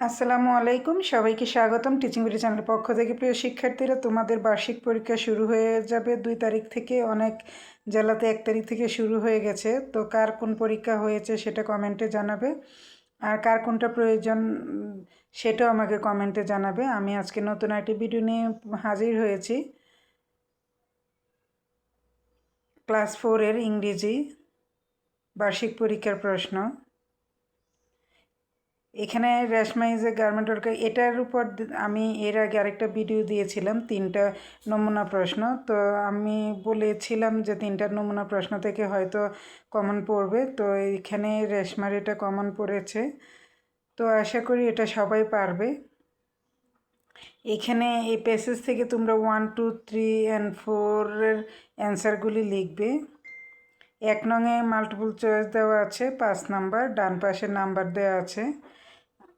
আসসালামু আলাইকুম। সবাইকে স্বাগতম টিচিং ভিডিও চ্যানেলের পক্ষ থেকে। প্রিয় শিক্ষার্থীরা, তোমাদের বার্ষিক পরীক্ষা শুরু হয়ে যাবে দুই তারিখ থেকে। অনেক জেলাতে এক তারিখ থেকে শুরু হয়ে গেছে। তো কার কোন পরীক্ষা হয়েছে সেটা কমেন্টে জানাবে। আর কার কোনটা প্রয়োজন, সেটাও আমাকে কমেন্টে জানাবে। আমি আজকে নতুন একটি ভিডিও নিয়ে হাজির হয়েছি। ক্লাস ফোরের ইংরেজি বার্ষিক পরীক্ষার প্রশ্ন। এখানে রেশমাইজে গার্মেন্ট ওয়ার্কার এটার উপর আমি এর আগে আরেকটা ভিডিও দিয়েছিলাম, তিনটা নমুনা প্রশ্ন। তো আমি বলেছিলাম যে তিনটা নমুনা প্রশ্ন থেকে হয়তো কমন পড়বে। তো এখানে রেশমার এটা কমন পড়েছে। তো আশা করি এটা সবাই পারবে। এখানে এই পেসেজ থেকে তোমরা ওয়ান টু থ্রি অ্যান্ড ফোরের অ্যান্সারগুলি লিখবে। এক নঙে মাল্টিপল চয়েস দেওয়া আছে, পাঁচ নাম্বার, ডান পাশে নাম্বার দেওয়া আছে।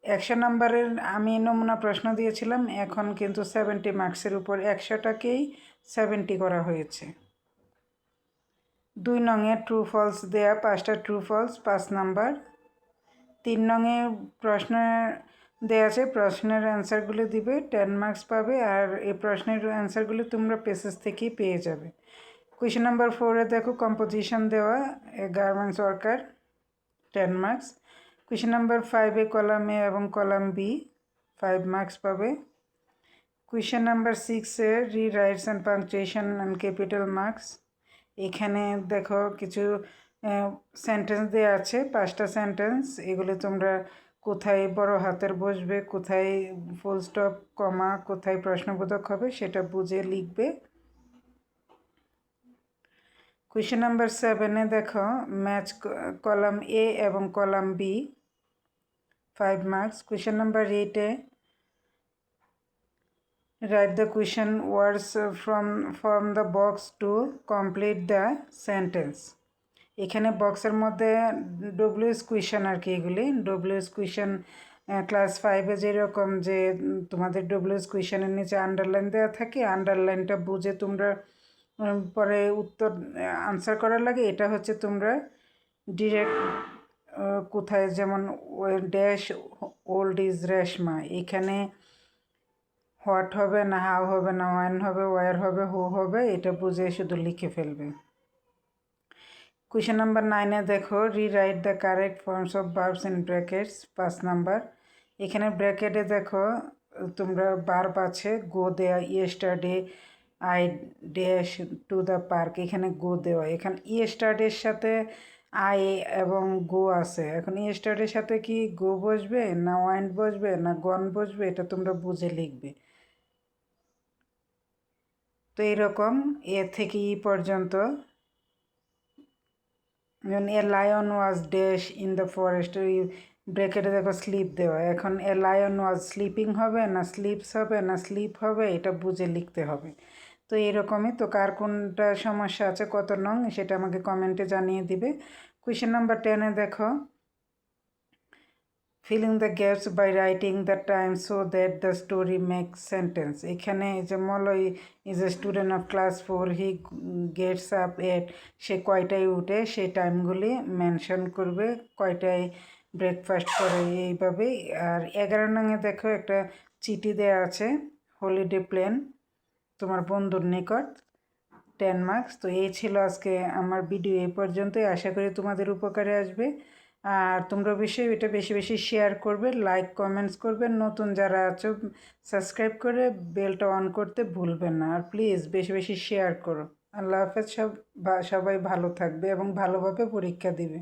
একশো নাম্বারের আমি নমুনা প্রশ্ন দিয়েছিলাম, এখন কিন্তু সেভেন্টি মার্কসের উপর একশোটাকেই সেভেন্টি করা হয়েছে। দুই নঙে ট্রু ফলস দেয়া, পাঁচটা ট্রু ফলস পাঁচ নাম্বার। তিন নঙে প্রশ্ন দেওয়া আছে, প্রশ্নের অ্যান্সারগুলো দিবে টেন মার্কস পাবে, আর এই প্রশ্নের অ্যান্সারগুলো তোমরা পেসেস থেকেই পেয়ে যাবে। কোয়েশ্চেন নাম্বার ফোরে দেখো কম্পোজিশন দেওয়া garments worker ten marks question number ফাইভে কলাম এ এবং কলাম বি ফাইভ মার্কস পাবে। কোয়েশ্চেন নাম্বার সিক্সে rewrites and punctuation and capital marks এখানে দেখো কিছু সেন্টেন্স দেওয়া আছে, পাঁচটা সেন্টেন্স এগুলো তোমরা কোথায় বড় হাতের বসবে, কোথায় ফুল স্টপ কমা কোথায় প্রশ্নবোধক হবে সেটা বুঝে লিখবে। কোয়েশ্চেন নাম্বার সেভেনে দেখো ম্যাচ কলাম এ এবং column B five marks question number এইটে write the question words from from the box to complete the sentence. এখানে বক্সের মধ্যে ডব্লিউএস কুয়েশন আর কি এগুলি। ডব্লিউএস কুয়েশন ক্লাস ফাইভে যেরকম যে তোমাদের ডব্লিউএস কুয়েশনের নিচে আন্ডারলাইন দেওয়া থাকে আন্ডারলাইনটা বুঝে তোমরা পরে উত্তর আনসার করার লাগে। এটা হচ্ছে তোমরা ডিরেক্ট কোথায় যেমন ড্যাশ, ওল্ড ইজ রেশমা, এখানে হোয়াট হবে না হাউ হবে না ওয়ান হবে, ওয়ার হবে, হু হবে, এটা বুঝে শুধু লিখে ফেলবে। কোয়েশ্চেন নাম্বার নাইনে দেখো rewrite the correct forms of verbs in brackets পাঁচ নাম্বার। এখানে ব্র্যাকেটে দেখো, তোমরা বার্ব আছে গো দেয়া yesterday I dash to the park এখানে গো দেওয়া। এখানে ইয়েস্টারডের সাথে আই এবং গো আছে। এখন ইয়েস্টারডের সাথে কি গো বসবে, না ওয়াইন্ড বসবে, না গন বসবে, এটা তোমরা বুঝে লিখবে। তো এরকম এ থেকে ই পর্যন্ত। যেমন a lion was dash in the forest ওই ব্রেকেটে দেখো স্লিপ দেওয়া। এখন এ লায়ন ওয়াজ স্লিপিং হবে, না স্লিপস হবে, না স্লিপ হবে, এটা বুঝে লিখতে হবে। তো এরকমই তো কার কোনটা সমস্যা আছে, কত নং, সেটা আমাকে কমেন্টে জানিয়ে দিবে। কোয়েশ্চেন নাম্বার টেনে দেখো। Filling the gaps by writing the time so that the story make sentence এখানে যে Malay is a student of class four he gets up at সে কয়টায় উঠে সেই টাইমগুলি মেনশন করবে, কয়টায় ব্রেকফাস্ট করে, এইভাবেই। আর এগারো নঙে দেখো একটা চিঠি দেওয়া আছে হলিডে প্ল্যান তোমার বন্ধুর নিকট টেন মার্কস তো এই ছিল আজকে আমার ভিডিও এই পর্যন্তই। আশা করি তোমাদের উপকারে আসবে। আর তোমরা অবশ্যই এটা বেশি বেশি শেয়ার করবে লাইক কমেন্টস করবে। নতুন যারা আছো সাবস্ক্রাইব করে বেলটা অন করতে ভুলবেন না। আর প্লিজ বেশি বেশি শেয়ার করো। আল্লাহ হাফেজ, সব সবাই ভালো থাকবে এবং ভালোভাবে পরীক্ষা দিবে।